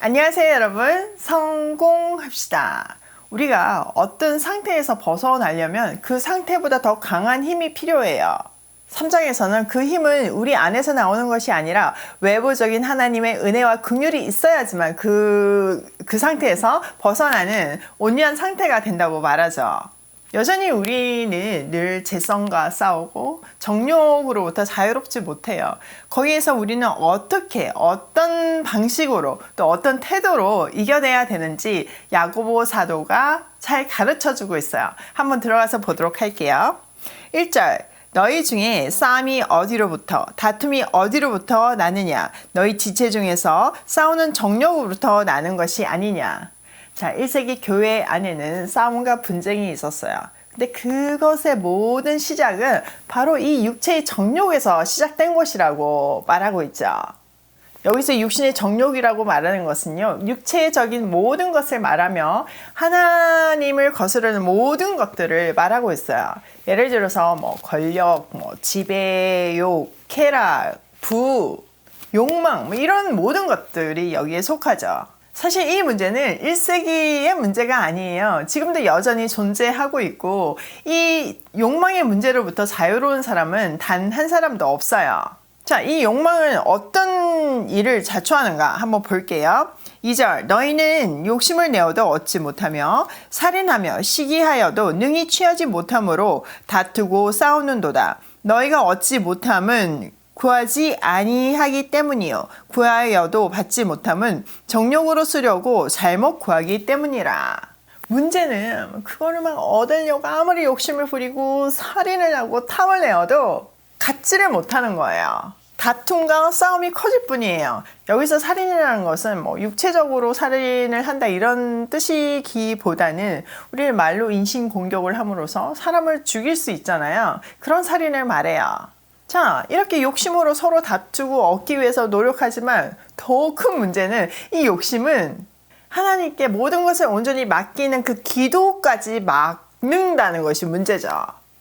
안녕하세요, 여러분. 성공합시다. 우리가 어떤 상태에서 벗어나려면 그 상태보다 더 강한 힘이 필요해요. 3장에서는 그 힘은 우리 안에서 나오는 것이 아니라 외부적인 하나님의 은혜와 긍휼이 있어야지만 그, 그 상태에서 벗어나는 온유한 상태가 된다고 말하죠. 여전히 우리는 늘 재성과 싸우고 정욕으로부터 자유롭지 못해요. 거기에서 우리는 어떻게 어떤 방식으로 또 어떤 태도로 이겨내야 되는지 야고보 사도가 잘 가르쳐 주고 있어요. 한번 들어가서 보도록 할게요. 1절 너희 중에 싸움이 어디로부터 다툼이 어디로부터 나느냐 너희 지체 중에서 싸우는 정욕으로부터 나는 것이 아니냐 자, 1세기 교회 안에는 싸움과 분쟁이 있었어요. 근데 그것의 모든 시작은 바로 이 육체의 정욕에서 시작된 것이라고 말하고 있죠. 여기서 육신의 정욕이라고 말하는 것은요, 육체적인 모든 것을 말하며 하나님을 거스르는 모든 것들을 말하고 있어요. 예를 들어서 뭐 권력, 뭐 지배욕, 쾌락, 부, 욕망, 뭐 이런 모든 것들이 여기에 속하죠. 사실 이 문제는 1세기의 문제가 아니에요. 지금도 여전히 존재하고 있고, 이 욕망의 문제로부터 자유로운 사람은 단 한 사람도 없어요. 자, 이 욕망은 어떤 일을 자초하는가 한번 볼게요. 2절 너희는 욕심을 내어도 얻지 못하며 살인하며 시기하여도 능히 취하지 못함으로 다투고 싸우는도다. 너희가 얻지 못함은 구하지 아니하기 때문이요 구하여도 받지 못함은 정욕으로 쓰려고 잘못 구하기 때문이라. 문제는 그거를 막 얻으려고 아무리 욕심을 부리고 살인을 하고 탐을 내어도 갖지를 못하는 거예요. 다툼과 싸움이 커질 뿐이에요. 여기서 살인이라는 것은 뭐 육체적으로 살인을 한다 이런 뜻이기보다는 우리 말로 인신 공격을 함으로써 사람을 죽일 수 있잖아요. 그런 살인을 말해요. 자, 이렇게 욕심으로 서로 다투고 얻기 위해서 노력하지만 더 큰 문제는 이 욕심은 하나님께 모든 것을 온전히 맡기는 그 기도까지 막는다는 것이 문제죠.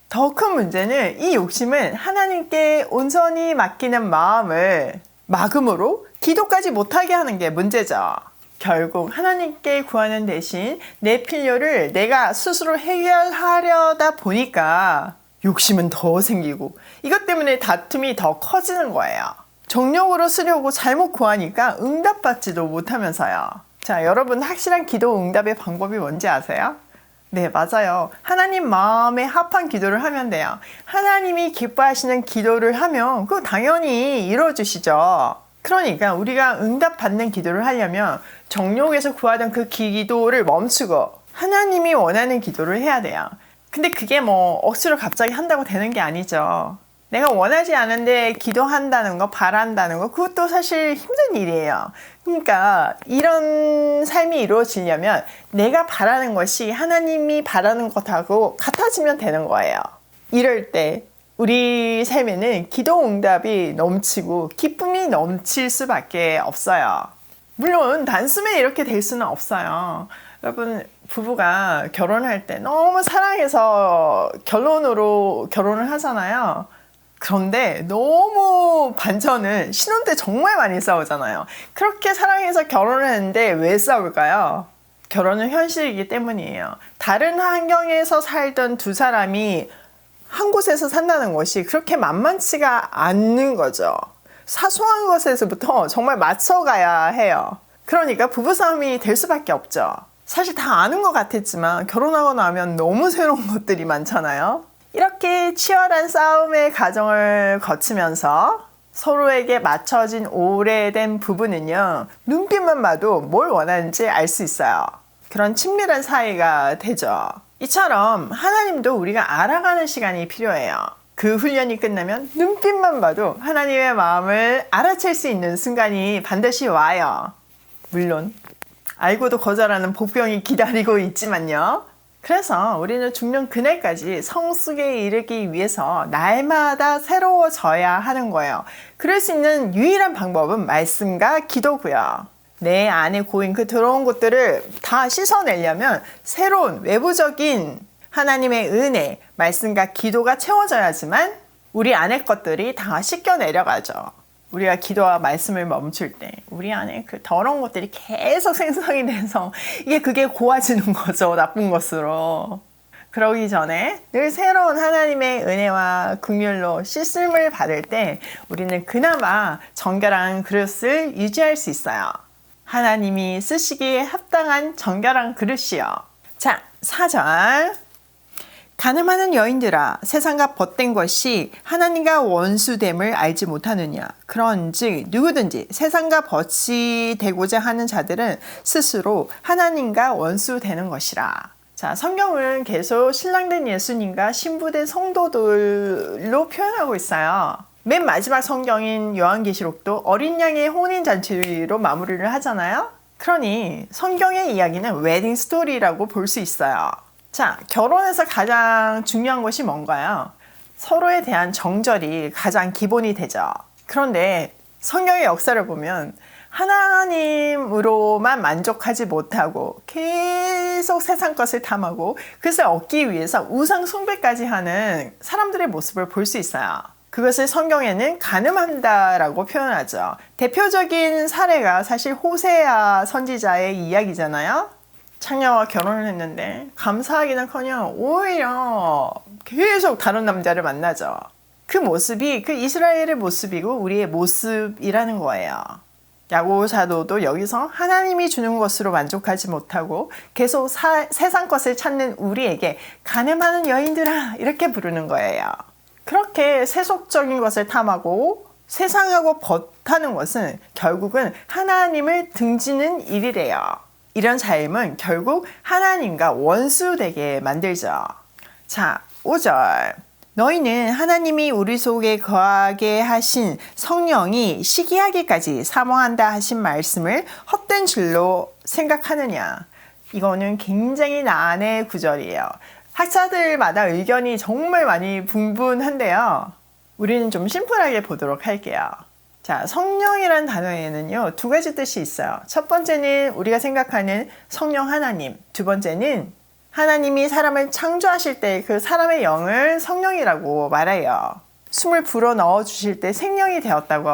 더 큰 문제는 이 욕심은 하나님께 온전히 맡기는 마음을 막음으로 기도까지 못하게 하는 게 문제죠. 결국 하나님께 구하는 대신 내 필요를 내가 스스로 해결하려다 보니까 욕심은 더 생기고 이것 때문에 다툼이 더 커지는 거예요. 정력으로 쓰려고 잘못 구하니까 응답받지도 못하면서요. 자, 여러분 확실한 기도 응답의 방법이 뭔지 아세요? 네, 맞아요. 하나님 마음에 합한 기도를 하면 돼요. 하나님이 기뻐하시는 기도를 하면 그 당연히 이루어주시죠. 그러니까 우리가 응답받는 기도를 하려면 정욕에서 구하던 그 기도를 멈추고 하나님이 원하는 기도를 해야 돼요. 근데 그게 뭐 억지로 갑자기 한다고 되는 게 아니죠. 내가 원하지 않은데 기도한다는 거, 바란다는 거, 그것도 사실 힘든 일이에요. 그러니까 이런 삶이 이루어지려면 내가 바라는 것이 하나님이 바라는 것하고 같아지면 되는 거예요. 이럴 때 우리 삶에는 기도 응답이 넘치고 기쁨이 넘칠 수밖에 없어요. 물론 단숨에 이렇게 될 수는 없어요. 여러분 부부가 결혼할 때 너무 사랑해서 결론으로 결혼을 하잖아요. 그런데 너무 반전은 신혼 때 정말 많이 싸우잖아요. 그렇게 사랑해서 결혼을 했는데 왜 싸울까요? 결혼은 현실이기 때문이에요. 다른 환경에서 살던 두 사람이 한 곳에서 산다는 것이 그렇게 만만치가 않는 거죠. 사소한 것에서부터 정말 맞춰가야 해요. 그러니까 부부싸움이 될 수밖에 없죠. 사실 다 아는 것 같았지만 결혼하고 나면 너무 새로운 것들이 많잖아요. 이렇게 치열한 싸움의 과정을 거치면서 서로에게 맞춰진 오래된 부부는요, 눈빛만 봐도 뭘 원하는지 알 수 있어요. 그런 친밀한 사이가 되죠. 이처럼 하나님도 우리가 알아가는 시간이 필요해요. 그 훈련이 끝나면 눈빛만 봐도 하나님의 마음을 알아챌 수 있는 순간이 반드시 와요. 물론 알고도 거절하는 복병이 기다리고 있지만요. 그래서 우리는 중년 그날까지 성숙에 이르기 위해서 날마다 새로워져야 하는 거예요. 그럴 수 있는 유일한 방법은 말씀과 기도고요. 내 안에 고인 그 더러운 것들을 다 씻어내려면 새로운 외부적인 하나님의 은혜, 말씀과 기도가 채워져야지만 우리 안의 것들이 다 씻겨 내려가죠. 우리가 기도와 말씀을 멈출 때 우리 안에 그 더러운 것들이 계속 생성이 돼서 이게 그게 고와지는 거죠. 나쁜 것으로. 그러기 전에 늘 새로운 하나님의 은혜와 긍휼로 씻음을 받을 때 우리는 그나마 정결한 그릇을 유지할 수 있어요. 하나님이 쓰시기에 합당한 정결한 그릇이요. 자, 4절. 가늠하는 여인들아 세상과 벗된 것이 하나님과 원수됨을 알지 못하느냐? 그런즉 누구든지 세상과 벗이 되고자 하는 자들은 스스로 하나님과 원수되는 것이라. 자 성경은 계속 신랑된 예수님과 신부된 성도들로 표현하고 있어요. 맨 마지막 성경인 요한계시록도 어린 양의 혼인 잔치로 마무리를 하잖아요. 그러니 성경의 이야기는 웨딩 스토리라고 볼 수 있어요 자, 결혼에서 가장 중요한 것이 뭔가요? 서로에 대한 정절이 가장 기본이 되죠. 그런데 성경의 역사를 보면 하나님으로만 만족하지 못하고 계속 세상 것을 탐하고 그것을 얻기 위해서 우상 숭배까지 하는 사람들의 모습을 볼 수 있어요. 그것을 성경에는 가늠한다라고 표현하죠. 대표적인 사례가 사실 호세아 선지자의 이야기잖아요. 창녀와 결혼을 했는데 감사하기는커녕 오히려 계속 다른 남자를 만나죠. 그 모습이 그 이스라엘의 모습이고 우리의 모습이라는 거예요. 야고 사도도 여기서 하나님이 주는 것으로 만족하지 못하고 계속 사, 세상 것을 찾는 우리에게 가늠하는 여인들아 이렇게 부르는 거예요. 그렇게 세속적인 것을 탐하고 세상하고 벗하는 것은 결국은 하나님을 등지는 일이래요. 이런 삶은 결국 하나님과 원수 되게 만들죠. 자, 5절. 너희는 하나님이 우리 속에 거하게 하신 성령이 시기하기까지 사모한다 하신 말씀을 헛된 줄로 생각하느냐. 이거는 굉장히 난의 구절이에요. 학자들마다 의견이 정말 많이 분분한데요. 우리는 좀 심플하게 보도록 할게요. 자, 성령이란 단어에는요, 두 가지 뜻이 있어요. 첫 번째는 우리가 생각하는 성령 하나님. 두 번째는 하나님이 사람을 창조하실 때 그 사람의 영을 성령이라고 말해요. 숨을 불어 넣어 주실 때 생명이 되었다고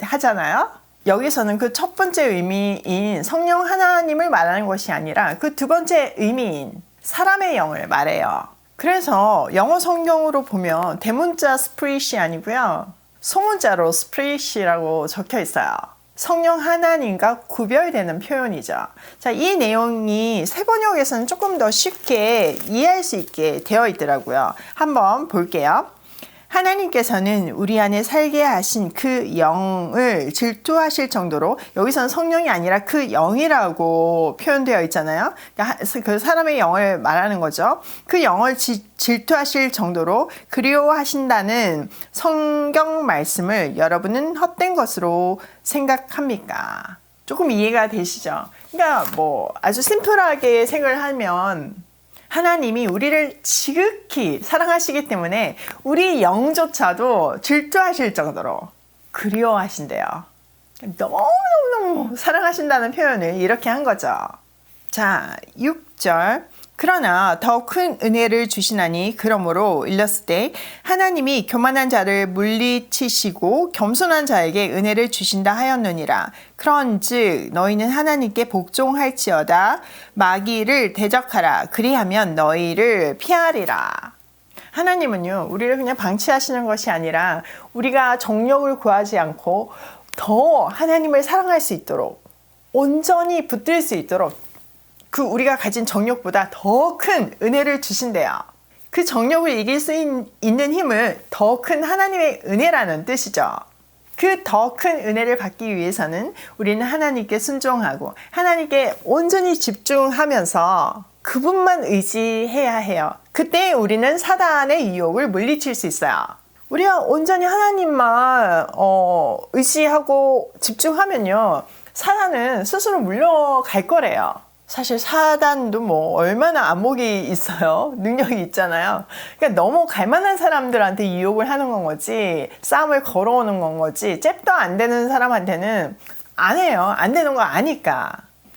하잖아요. 여기서는 그 첫 번째 의미인 성령 하나님을 말하는 것이 아니라 그 두 번째 의미인 사람의 영을 말해요. 그래서 영어 성경으로 보면 대문자 스프릿이 아니고요. 소문자로 스프릿이라고 적혀 있어요. 성령 하나님과 구별되는 표현이죠. 자, 이 내용이 세 번역에서는 조금 더 쉽게 이해할 수 있게 되어 있더라고요. 한번 볼게요. 하나님께서는 우리 안에 살게 하신 그 영을 질투하실 정도로 여기서는 성령이 아니라 그 영이라고 표현되어 있잖아요. 그러니까 그 사람의 영을 말하는 거죠. 그 영을 지, 질투하실 정도로 그리워하신다는 성경 말씀을 여러분은 헛된 것으로 생각합니까? 조금 이해가 되시죠? 그러니까 뭐 아주 심플하게 생각을 하면 하나님이 우리를 지극히 사랑하시기 때문에 우리 영조차도 질투하실 정도로 그리워하신대요. 너무너무 사랑하신다는 표현을 이렇게 한 거죠. 자, 6절. 그러나 더 큰 은혜를 주시나니 그러므로 일렀을 때 하나님이 교만한 자를 물리치시고 겸손한 자에게 은혜를 주신다 하였느니라. 그런즉 너희는 하나님께 복종할지어다 마귀를 대적하라 그리하면 너희를 피하리라. 하나님은요, 우리를 그냥 방치하시는 것이 아니라 우리가 정력을 구하지 않고 더 하나님을 사랑할 수 있도록 온전히 붙들 수 있도록 그 우리가 가진 정력보다 더 큰 은혜를 주신대요. 그 정력을 이길 수 있는 힘을 더큰 하나님의 은혜라는 뜻이죠. 그 더 큰 은혜를 받기 위해서는 우리는 하나님께 순종하고 하나님께 온전히 집중하면서 그분만 의지해야 해요. 그때 우리는 사단의 유혹을 물리칠 수 있어요. 우리가 온전히 하나님만 어, 의지하고 집중하면요. 사단은 스스로 물러갈 거래요. 사실 사단도 뭐 얼마나 안목이 있어요. 능력이 있잖아요. 그러니까 너무 갈만한 사람들한테 유혹을 하는 건 거지, 싸움을 걸어오는 건 거지, 잽도 안 되는 사람한테는 안 해요. 안 되는 거 아니까.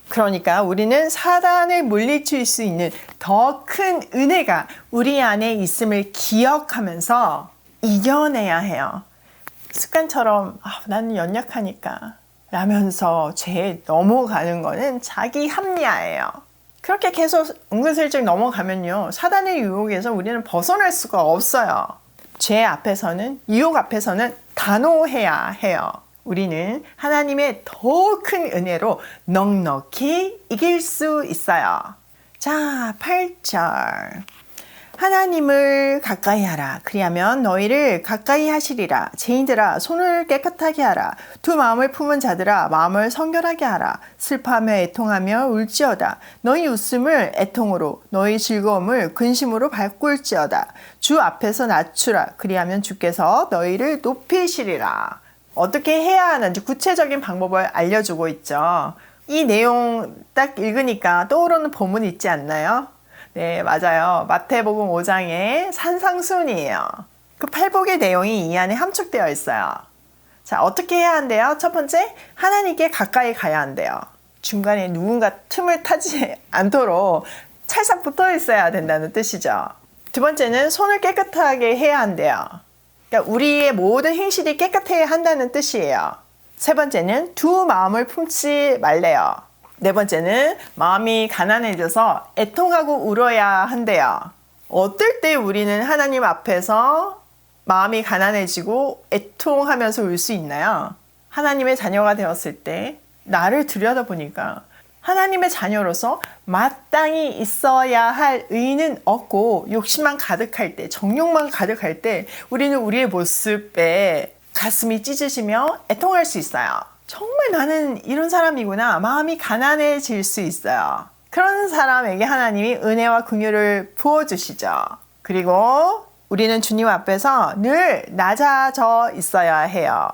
그러니까 우리는 사단을 물리칠 수 있는 더 큰 은혜가 우리 안에 있음을 기억하면서 이겨내야 해요. 습관처럼 아, 나는 연약하니까 라면서 죄에 넘어가는 거는 자기 합리화예요. 그렇게 계속 은근슬쩍 넘어가면요. 사단의 유혹에서 우리는 벗어날 수가 없어요. 죄 앞에서는, 유혹 앞에서는 단호해야 해요. 우리는 하나님의 더 큰 은혜로 넉넉히 이길 수 있어요. 자, 8절. 하나님을 가까이 하라. 그리하면 너희를 가까이 하시리라. 죄인들아, 손을 깨끗하게 하라. 두 마음을 품은 자들아, 마음을 성결하게 하라. 슬퍼하며 애통하며 울지어다. 너희 웃음을 애통으로, 너희 즐거움을 근심으로 바꿀지어다. 주 앞에서 낮추라. 그리하면 주께서 너희를 높이시리라. 어떻게 해야 하는지 구체적인 방법을 알려주고 있죠. 이 내용 딱 읽으니까 떠오르는 본문 있지 않나요? 네, 맞아요. 마태복음 5장의 산상순이에요. 그 팔복의 내용이 이 안에 함축되어 있어요. 자, 어떻게 해야 한대요? 첫 번째, 하나님께 가까이 가야 한대요. 중간에 누군가 틈을 타지 않도록 찰싹 붙어 있어야 된다는 뜻이죠. 두 번째는 손을 깨끗하게 해야 한대요. 그러니까 우리의 모든 행실이 깨끗해야 한다는 뜻이에요. 세 번째는 두 마음을 품지 말래요. 네 번째는 마음이 가난해져서 애통하고 울어야 한대요. 어떨 때 우리는 하나님 앞에서 마음이 가난해지고 애통하면서 울 수 있나요? 하나님의 자녀가 되었을 때 나를 들여다보니까 하나님의 자녀로서 마땅히 있어야 할 의는 없고 욕심만 가득할 때, 정욕만 가득할 때 우리는 우리의 모습에 가슴이 찢어지며 애통할 수 있어요. 정말 나는 이런 사람이구나. 마음이 가난해질 수 있어요. 그런 사람에게 하나님이 은혜와 긍휼을 부어 주시죠. 그리고 우리는 주님 앞에서 늘 낮아져 있어야 해요.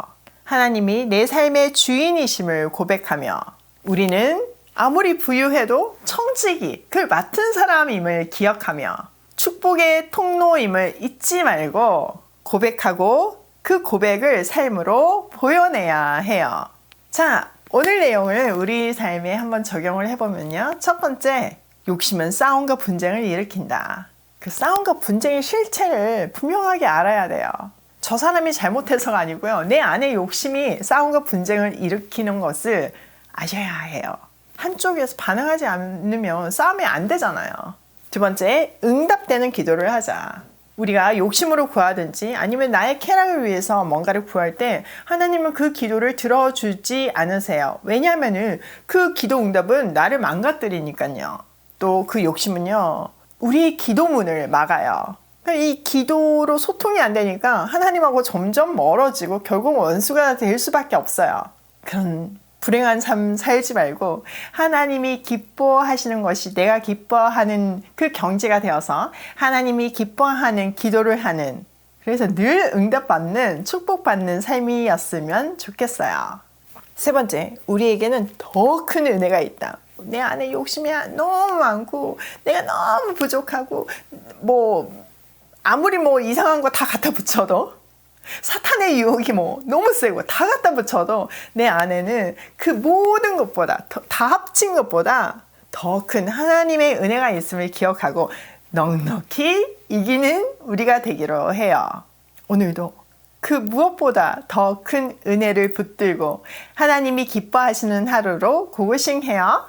하나님이 내 삶의 주인이심을 고백하며 우리는 아무리 부유해도 청지기, 그 맡은 사람임을 기억하며 축복의 통로임을 잊지 말고 고백하고 그 고백을 삶으로 보여내야 해요. 자, 오늘 내용을 우리 삶에 한번 적용을 해보면요. 첫 번째, 욕심은 싸움과 분쟁을 일으킨다. 그 싸움과 분쟁의 실체를 분명하게 알아야 돼요. 저 사람이 잘못해서가 아니고요. 내 안에 욕심이 싸움과 분쟁을 일으키는 것을 아셔야 해요. 한쪽에서 반응하지 않으면 싸움이 안 되잖아요. 두 번째, 응답되는 기도를 하자. 우리가 욕심으로 구하든지 아니면 나의 쾌락을 위해서 뭔가를 구할 때 하나님은 그 기도를 들어주지 않으세요. 왜냐하면 그 기도 응답은 나를 망가뜨리니까요. 또 그 욕심은요, 우리 기도문을 막아요. 그러니까 이 기도로 소통이 안 되니까 하나님하고 점점 멀어지고 결국 원수가 될 수밖에 없어요. 그런 불행한 삶 살지 말고 하나님이 기뻐하시는 것이 내가 기뻐하는 그 경지가 되어서 하나님이 기뻐하는 기도를 하는 그래서 늘 응답받는 축복받는 삶이었으면 좋겠어요. 세 번째, 우리에게는 더 큰 은혜가 있다. 내 안에 욕심이 너무 많고 내가 너무 부족하고 뭐 아무리 뭐 이상한 거 다 갖다 붙여도 사탄의 유혹이 뭐 너무 세고 다 갖다 붙여도 내 안에는 그 모든 것보다 더, 다 합친 것보다 더 큰 하나님의 은혜가 있음을 기억하고 넉넉히 이기는 우리가 되기로 해요. 오늘도 그 무엇보다 더 큰 은혜를 붙들고 하나님이 기뻐하시는 하루로 고고싱 해요.